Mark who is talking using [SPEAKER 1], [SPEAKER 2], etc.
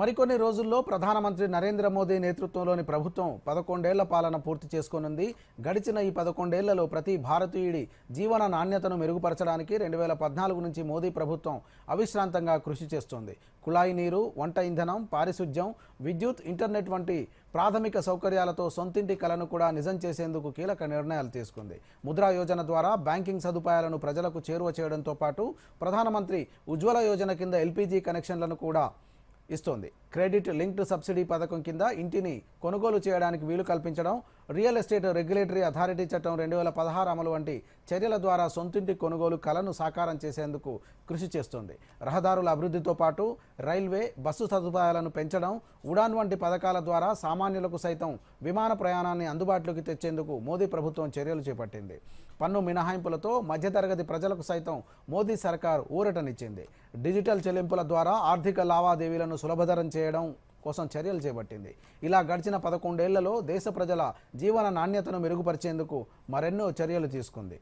[SPEAKER 1] మరికొన్ని రోజుల్లో ప్రధానమంత్రి నరేంద్ర మోదీ నేతృత్వంలోని ప్రభుత్వం పదకొండేళ్ళ పాలన పూర్తి చేసుకోనుంది. గడిచిన ఈ పదకొండేళ్ళలో ప్రతి భారతీయుడి జీవన నాణ్యతను మెరుగుపరచడానికి రెండు వేల పద్నాలుగు నుంచి మోదీ ప్రభుత్వం అవిశ్రాంతంగా కృషి చేస్తోంది. కుళాయి నీరు వంట ఇంధనం పారిశుధ్యం విద్యుత్ ఇంటర్నెట్ వంటి ప్రాథమిక సౌకర్యాలతో సొంతింటి కలను కూడా నిజం చేసేందుకు కీలక నిర్ణయాలు తీసుకుంది. ముద్రా యోజన ద్వారా బ్యాంకింగ్ సదుపాయాలను ప్రజలకు చేరువ చేయడంతో పాటు ప్రధానమంత్రి ఉజ్వల యోజన కింద ఎల్పీజీ కనెక్షన్లను కూడా ఇస్తోంది. క్రెడిట్ లింక్డ్ సబ్సిడీ పథకం కింద ఇంటిని కొనుగోలు చేయడానికి వీలు కల్పించడం రియల్ ఎస్టేట్ రెగ్యులేటరీ అథారిటీ చట్టం రెండు వేల పదహారు అమలు వంటి చర్యల ద్వారా సొంతింటి కొనుగోలు కలను సాకారం చేసేందుకు కృషి చేస్తోంది. రహదారుల అభివృద్ధితో పాటు రైల్వే బస్సు సదుపాయాలను పెంచడం ఉడాన్ వంటి పథకాల ద్వారా సామాన్యులకు సైతం విమాన ప్రయాణాన్ని అందుబాటులోకి తెచ్చేందుకు మోదీ ప్రభుత్వం చర్యలు చేపట్టింది. పన్ను మినహాయింపులతో మధ్యతరగతి ప్రజలకు సైతం మోదీ సర్కార్ ఊరటనిచ్చింది. డిజిటల్ చెల్లింపుల ద్వారా ఆర్థిక లావాదేవీలను సులభతరం చేయడం కోసం చర్యలు చేపట్టింది. ఇలా గడిచిన పదకొండేళ్ళలో దేశ ప్రజల జీవన నాణ్యతను మెరుగుపరిచేందుకు మరెన్నో చర్యలు తీసుకుంది.